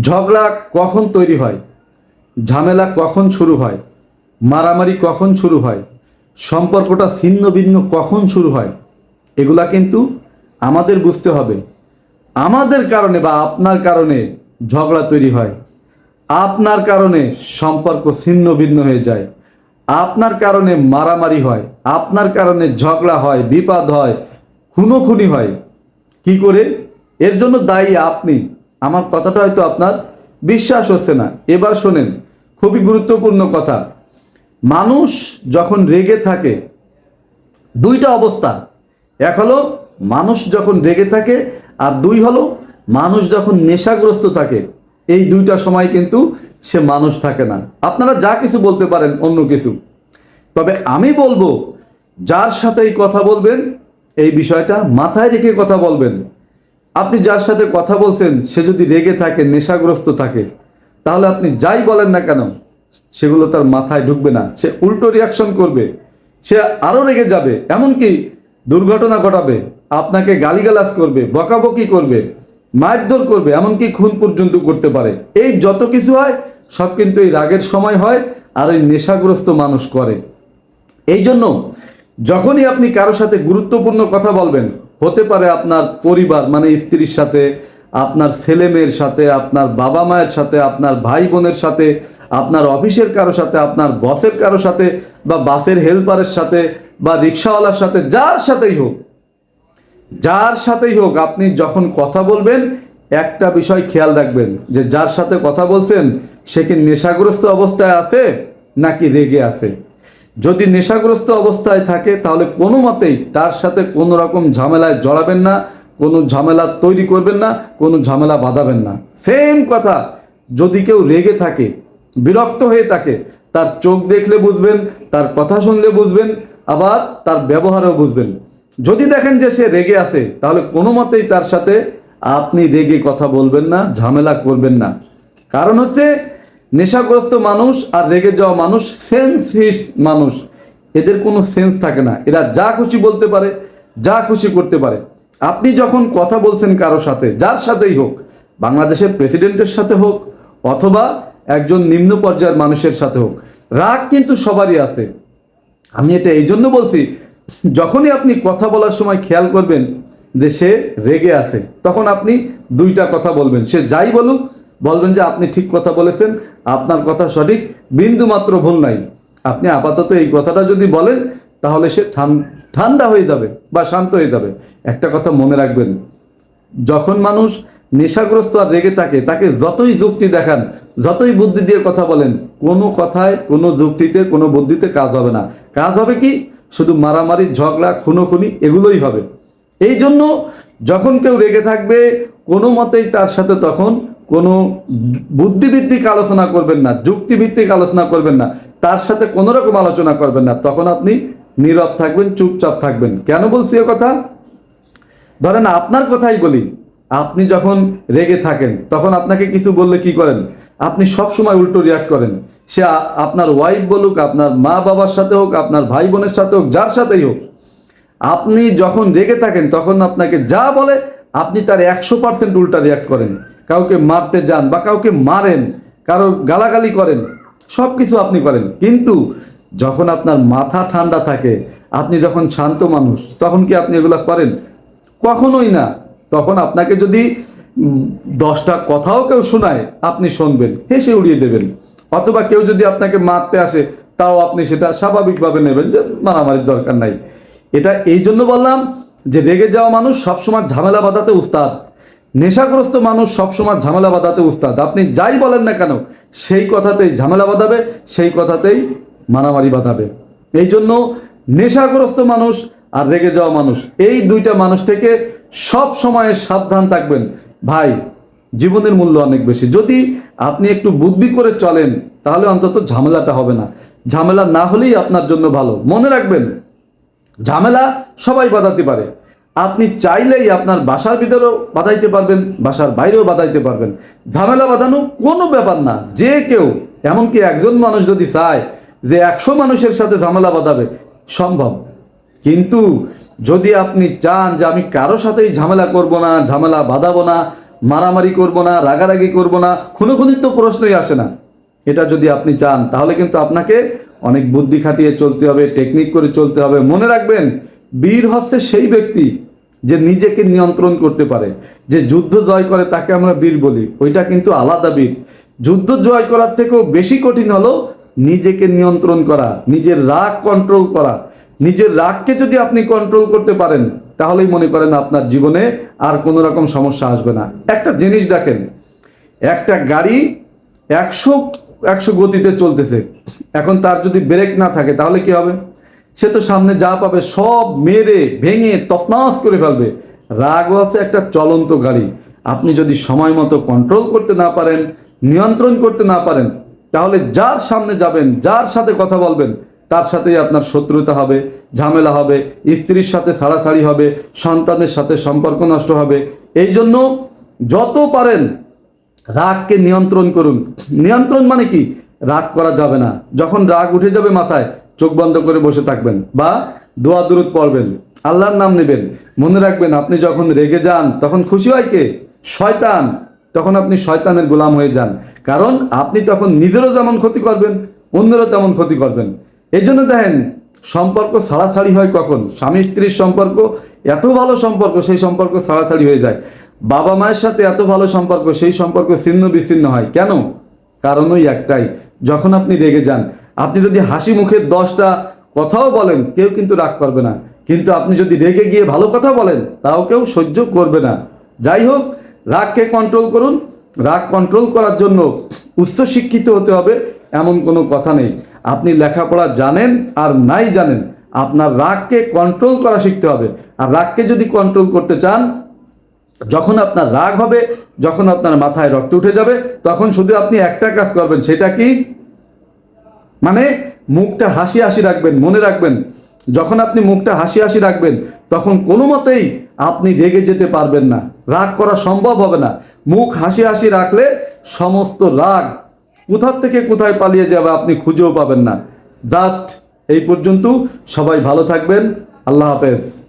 ঝগড়া কখন তৈরি হয়? ঝামেলা কখন শুরু হয়? মারামারি কখন শুরু হয়? সম্পর্কটা ছিন্ন ভিন্ন কখন শুরু হয়? এগুলা কিন্তু আমাদের বুঝতে হবে। আমাদের কারণে বা আপনার কারণে ঝগড়া তৈরি হয়। আপনার কারণে সম্পর্ক ছিন্ন ভিন্ন হয়ে যায়। আপনার কারণে মারামারি হয়। আপনার কারণে ঝগড়া হয়, বিপদ হয়, খুনোখুনি হয়। কি করে? এর জন্য দায়ী আপনি। আমার কথাটা হয়তো আপনার বিশ্বাস হচ্ছে না। এবার শোনেন, খুবই গুরুত্বপূর্ণ কথা। মানুষ যখন রেগে থাকে, দুইটা অবস্থা। এক হলো, মানুষ যখন রেগে থাকে, আর দুই হলো, মানুষ যখন নেশাগ্রস্ত থাকে, এই দুইটা সময় কিন্তু সে মানুষ থাকে না। আপনারা যা কিছু বলতে পারেন, অন্য কিছু। তবে আমি বলব, যার সাথেই কথা বলবেন, এই বিষয়টা মাথায় রেখে কথা বলবেন। আপনি যার সাথে কথা বলছেন, সে যদি রেগে থাকে, নেশাগ্রস্ত থাকে, তাহলে আপনি যাই বলেন না কেন, সেগুলো তার মাথায় ঢুকবে না। সে উল্টো রিয়াকশন করবে, সে আরও রেগে যাবে, এমনকি দুর্ঘটনা ঘটাবে, আপনাকে গালিগালাজ করবে, বকাবকি করবে, মারধর করবে, এমনকি খুন পর্যন্ত করতে পারে। এই যত কিছু হয়, সব কিন্তু এই রাগের সময় হয় আর ওই নেশাগ্রস্ত মানুষ করে। এই জন্য যখনই আপনি কারোর সাথে গুরুত্বপূর্ণ কথা বলবেন হতে পারে আপনার পরিবার মানে স্ত্রীর সাথে, আপনার ছেলে মেয়ের সাথে, আপনার বাবা মায়ের সাথে, আপনার ভাই বোনের সাথে, আপনার অফিসের কারও সাথে, আপনার বসের কারও সাথে, বা বাসের হেল্পারের সাথে, বা রিক্সাওয়ালার সাথে, যার সাথেই হোক, যার সাথেই হোক, আপনি যখন কথা বলবেন, একটা বিষয় খেয়াল রাখবেন, যে যার সাথে কথা বলছেন, সে কি নেশাগ্রস্ত অবস্থায় আছে, নাকি রেগে আছে? যদি নেশাগ্রস্ত অবস্থায় থাকে, তাহলে কোনো মতেই তার সাথে কোনো রকম ঝামেলায় জড়াবেন না, কোনো ঝামেলা তৈরি করবেন না, কোনো ঝামেলা বাঁধাবেন না। সেম কথা, যদি কেউ রেগে থাকে, বিরক্ত হয়ে থাকে, তার চোখ দেখলে বুঝবেন, তার কথা শুনলে বুঝবেন, আবার তার ব্যবহারেও বুঝবেন। যদি দেখেন যে সে রেগে আছে, তাহলে কোনো মতেই তার সাথে আপনি রেগে কথা বলবেন না, ঝামেলা করবেন না। কারণ হচ্ছে নেশাগ্রস্ত মানুষ আর রেগে যাওয়া মানুষ সেন্সহিস মানুষ। এদের কোনো সেন্স থাকে না। এরা যা খুশি বলতে পারে, যা খুশি করতে পারে। আপনি যখন কথা বলছেন কারও সাথে, যার সাথেই হোক, বাংলাদেশের প্রেসিডেন্টের সাথে হোক, অথবা একজন নিম্ন পর্যায়ের মানুষের সাথে হোক, রাগ কিন্তু সবারই আছে। আমি এটা এই জন্য বলছি, যখনই আপনি কথা বলার সময় খেয়াল করবেন যে সে রেগে আছে, তখন আপনি দুইটা কথা বলবেন। সে যাই বলুক বলবেন যে আপনি ঠিক কথা বলেছেন, আপনার কথা সঠিক বিন্দু মাত্র ভুল নাই। আপনি আপাতত এই কথাটা যদি বলেন, তাহলে সে ঠান- ঠান্ডা হয়ে যাবে বা শান্ত হয়ে যাবে। একটা কথা মনে রাখবেন, যখন মানুষ নেশাগ্রস্ত আর রেগে থাকে, তাকে যতই যুক্তি দেখান, যতই বুদ্ধি দিয়ে কথা বলেন, কোনো কথায়, কোনো যুক্তিতে, কোনো বুদ্ধিতে কাজ হবে না। কাজ হবে কি? শুধু মারামারি, ঝগড়া, খুনোখুনি এগুলোই হবে। এই জন্য যখন কেউ রেগে থাকবে, কোনো মতেই তার সাথে তখন কোনো বুদ্ধিভিত্তিক আলোচনা করবেন না যুক্তিভিত্তিক আলোচনা করবেন না, তার সাথে কোনো রকম আলোচনা করবেন না। তখন আপনি নীরব থাকবেন, চুপচাপ থাকবেন। কেন বলছি এ কথা? ধরেন আপনার কথাই বলি, আপনি যখন রেগে থাকেন, তখন আপনাকে কিছু বললে কি করেন? আপনি সব সময় উল্টো রিয়াক্ট করেন। সে আপনার ওয়াইফ বলুক, আপনার মা বাবার সাথে হোক, আপনার ভাই বোনের সাথে হোক, যার সাথেই হোক, আপনি যখন রেগে থাকেন, তখন আপনাকে যা বলে, আপনি তার একশো পার্সেন্ট উল্টা রিয়াক্ট করেন। কাউকে মারতে যান বা কাউকে মারেন, কারও গালাগালি করেন সব কিছু আপনি করেন। কিন্তু যখন আপনার মাথা ঠান্ডা থাকে, আপনি যখন শান্ত মানুষ, তখন কি আপনি এগুলো করেন? কখনোই না। তখন আপনাকে যদি দশটা কথাও কেউ শোনায়, আপনি শুনবেন, হেসে উড়িয়ে দেবেন। অথবা কেউ যদি আপনাকে মারতে আসে, তাও আপনি সেটা স্বাভাবিকভাবে নেবেন যে, মারামারির দরকার নাই। এটা এই জন্য বললাম যে, রেগে যাওয়া মানুষ সবসময় ঝামেলা বাঁধাতে উস্তাদ। নেশাগ্রস্ত মানুষ সবসময় ঝামেলা বাঁধাতে উস্তাদ। আপনি যাই বলেন না কেন, সেই কথাতেই ঝামেলা বাঁধাবে, সেই কথাতেই মারামারি বাঁধাবে। এই জন্য নেশাগ্রস্ত মানুষ আর রেগে যাওয়া মানুষ, এই দুইটা মানুষ থেকে সব সময় সাবধান থাকবেন। ভাই, জীবনের মূল্য অনেক বেশি। যদি আপনি একটু বুদ্ধি করে চলেন, তাহলে অন্তত ঝামেলাটা হবে না। ঝামেলা না হলেই আপনার জন্য ভালো। মনে রাখবেন, ঝামেলা সবাই বাঁধাতে পারে। আপনি চাইলেই আপনার বাসার ভিতরেও বাঁধাইতে পারবেন, বাসার বাইরেও বাঁধাইতে পারবেন। ঝামেলা বাঁধানো কোনো ব্যাপার না। যে কেউ, এমনকি একজন মানুষ যদি চায় যে একশো মানুষের সাথে ঝামেলা বাঁধাবে, সম্ভব। কিন্তু যদি আপনি চান যে আমি কারও সাথেই ঝামেলা করব না, ঝামেলা বাঁধাবো না, মারামারি করব না, রাগারাগি করব না খুনো খুনোখুনির তো প্রশ্নই আসে না। এটা যদি আপনি চান, তাহলে কিন্তু আপনাকে অনেক বুদ্ধি খাটিয়ে চলতে হবে, টেকনিক করে চলতে হবে। মনে রাখবেন, বীর হচ্ছে সেই ব্যক্তি যে নিজেকে নিয়ন্ত্রণ করতে পারে, যে যুদ্ধ জয় করে তাকে আমরা বীর বলি, ওইটা কিন্তু আলাদা বীর। যুদ্ধ জয় করার থেকেও বেশি কঠিন হলো নিজেকে নিয়ন্ত্রণ করা, নিজের রাগ কন্ট্রোল করা। নিজের রাগকে যদি আপনি কন্ট্রোল করতে পারেন, তাহলেই মনে করেন আপনার জীবনে আর কোনো রকম সমস্যা আসবে না। একটা জিনিস দেখেন, একটা গাড়ি একশো একশো গতিতে চলতেছে। এখন তার যদি ব্রেক না থাকে, তাহলে কি হবে? সে তো সামনে যা পাবে সব মেরে ভেঙে তসনাস করে ফেলবে। রাগও আছে একটা চলন্ত গাড়ি। আপনি যদি সময় মতো কন্ট্রোল করতে না পারেন, নিয়ন্ত্রণ করতে না পারেন, তাহলে যার সামনে যাবেন, যার সাথে কথা বলবেন, তার সাথেই আপনার শত্রুতা হবে, ঝামেলা হবে, স্ত্রীর সাথে ছাড়াছাড়ি হবে, সন্তানের সাথে সম্পর্ক নষ্ট হবে। এই জন্য যত পারেন, রাগকে নিয়ন্ত্রণ করুন। নিয়ন্ত্রণ মানে কি? রাগ করা যাবে না। যখন রাগ উঠে যাবে মাথায় চোখ বন্ধ করে বসে থাকবেন বা দোয়া দুরুদ পড়বেন, আল্লাহর নাম নেবেন। মনে রাখবেন, আপনি যখন রেগে যান, তখন খুশি হয় কে? শয়তান। তখন আপনি শয়তানের গোলাম হয়ে যান। কারণ আপনি তখন নিজেরও যেমন ক্ষতি করবেন, অন্যেরও তেমন ক্ষতি করবেন। এই জন্য দেখেন, সম্পর্ক ছাড়াছাড়ি হয় কখন? স্বামী স্ত্রীর সম্পর্ক, এত ভালো সম্পর্ক, সেই সম্পর্ক ছাড়াছাড়ি হয়ে যায়। বাবা মায়ের সাথে এত ভালো সম্পর্ক, সেই সম্পর্ক ছিন্ন বিচ্ছিন্ন হয়। কেন? কারণ ওই একটাই, যখন আপনি রেগে যান আপনি যদি হাসি মুখে দশটা কথাও বলেন, কেউ কিন্তু রাগ করবে না। কিন্তু আপনি যদি রেগে গিয়ে ভালো কথা বলেন, তাও কেউ সহ্য করবে না। যাই হোক, রাগকে কন্ট্রোল করুন। রাগ কন্ট্রোল করার জন্য উচ্চশিক্ষিত হতে হবে, এমন কোনো কথা নেই। আপনি লেখাপড়া জানেন আর নাই জানেন, আপনার রাগকে কন্ট্রোল করা শিখতে হবে। আর রাগকে যদি কন্ট্রোল করতে চান, যখন আপনার রাগ হবে, যখন আপনার মাথায় রক্ত উঠে যাবে, তখন শুধু আপনি একটা কাজ করবেন, সেটা কি? মানে মুখটা হাসি হাসি রাখবেন, মনে রাখবেন। যখন আপনি মুখটা হাসি হাসি রাখবেন, তখন কোনো মতেই আপনি রেগে যেতে পারবেন না। রাগ করা সম্ভব হবে না। মুখ হাসি হাসি রাখলে সমস্ত রাগ কোথার থেকে কোথায় পালিয়ে যাবে আপনি খুঁজেও পাবেন না। জাস্ট এই পর্যন্ত সবাই ভালো থাকবেন। আল্লাহ হাফেজ।